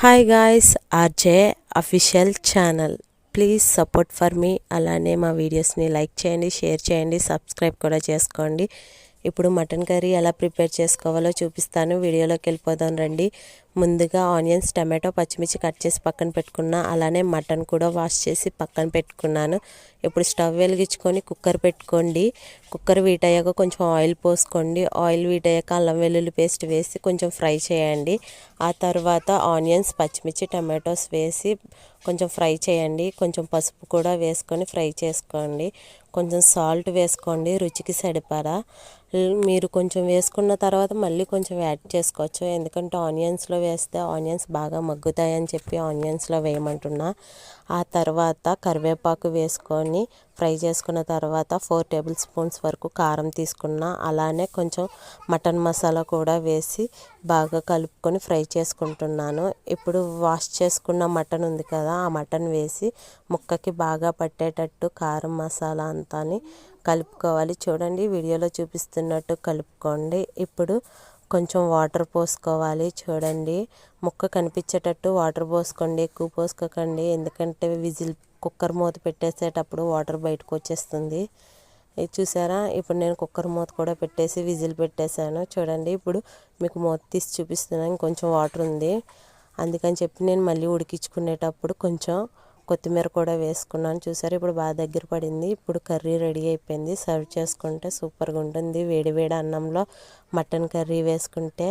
Hi guys RJ official channel please support for మీ అలానే మా వీడియోస్ని లైక్ చేయండి షేర్ చేయండి సబ్స్క్రైబ్ కూడా చేసుకోండి. ఇప్పుడు మటన్ కర్రీ ఎలా ప్రిపేర్ చేసుకోవాలో చూపిస్తాను. వీడియోలోకి వెళ్ళిపోదాం రండి. ముందుగా ఆనియన్స్ టమాటో పచ్చిమిర్చి కట్ చేసి పక్కన పెట్టుకున్నా అలానే మటన్ కూడా వాష్ చేసి పక్కన పెట్టుకున్నాను. ఇప్పుడు స్టవ్ వెలిగించుకొని కుక్కర్ పెట్టుకోండి. కుక్కర్ వీట్ అయ్యాక కొంచెం ఆయిల్ పోసుకోండి. ఆయిల్ వీట్ అయ్యాక అల్లం వెల్లుల్లి పేస్ట్ వేసి కొంచెం ఫ్రై చేయండి. ఆ తర్వాత ఆనియన్స్ పచ్చిమిర్చి టమాటోస్ వేసి కొంచెం ఫ్రై చేయండి. కొంచెం పసుపు కూడా వేసుకొని ఫ్రై చేసుకోండి. కొంచెం సాల్ట్ వేసుకోండి రుచికి సరిపడా. మీరు కొంచెం వేసుకున్న తర్వాత మళ్ళీ కొంచెం యాడ్ చేసుకోవచ్చు. ఎందుకంటే ఆనియన్స్లో వేస్తే ఆనియన్స్ బాగా మగ్గుతాయని చెప్పి ఆనియన్స్లో వేయమంటున్నా. ఆ తర్వాత కరివేపాకు వేసుకొని ఫ్రై చేసుకున్న తర్వాత ఫోర్ టేబుల్ స్పూన్స్ వరకు కారం తీసుకున్న. అలానే కొంచెం మటన్ మసాలా కూడా వేసి బాగా కలుపుకొని ఫ్రై చేసుకుంటున్నాను. ఇప్పుడు వాష్ చేసుకున్న మటన్ ఉంది కదా ఆ మటన్ వేసి ముక్కకి బాగా పట్టేటట్టు కారం మసాలా అంతా కలుపుకోవాలి. చూడండి వీడియోలో చూపిస్తున్నట్టు కలుపుకోండి. ఇప్పుడు కొంచెం వాటర్ పోసుకోవాలి. చూడండి ముక్క కనిపించేటట్టు వాటర్ పోసుకోండి ఎక్కువ పోసుకోకండి. ఎందుకంటే విజిల్ కుక్కర్ మూత పెట్టేసేటప్పుడు వాటర్ బయటకు వచ్చేస్తుంది. ఇది చూసారా? ఇప్పుడు నేను కుక్కర్ మూత కూడా పెట్టేసి విజిల్ పెట్టేశాను. చూడండి ఇప్పుడు మీకు మూత తీసి చూపిస్తున్నాను. కొంచెం వాటర్ ఉంది. అందుకని చెప్పి నేను మళ్ళీ ఉడికించుకునేటప్పుడు కొంచెం కొత్తిమీర కూడా వేసుకున్నాను. చూసారు? ఇప్పుడు బాగా దగ్గర పడింది. ఇప్పుడు కర్రీ రెడీ అయిపోయింది. సర్వ్ చేసుకుంటే సూపర్గా ఉంటుంది. వేడి వేడి అన్నంలో మటన్ కర్రీ వేసుకుంటే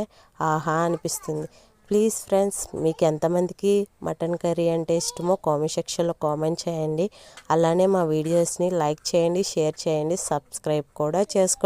ఆహా అనిపిస్తుంది. ప్లీజ్ ఫ్రెండ్స్ మీకు ఎంతమందికి మటన్ కర్రీ అంటే ఇష్టమో కామెంట్ సెక్షన్లో కామెంట్ చేయండి. అలానే మా వీడియోస్ని లైక్ చేయండి షేర్ చేయండి సబ్స్క్రైబ్ కూడా చేసుకోండి.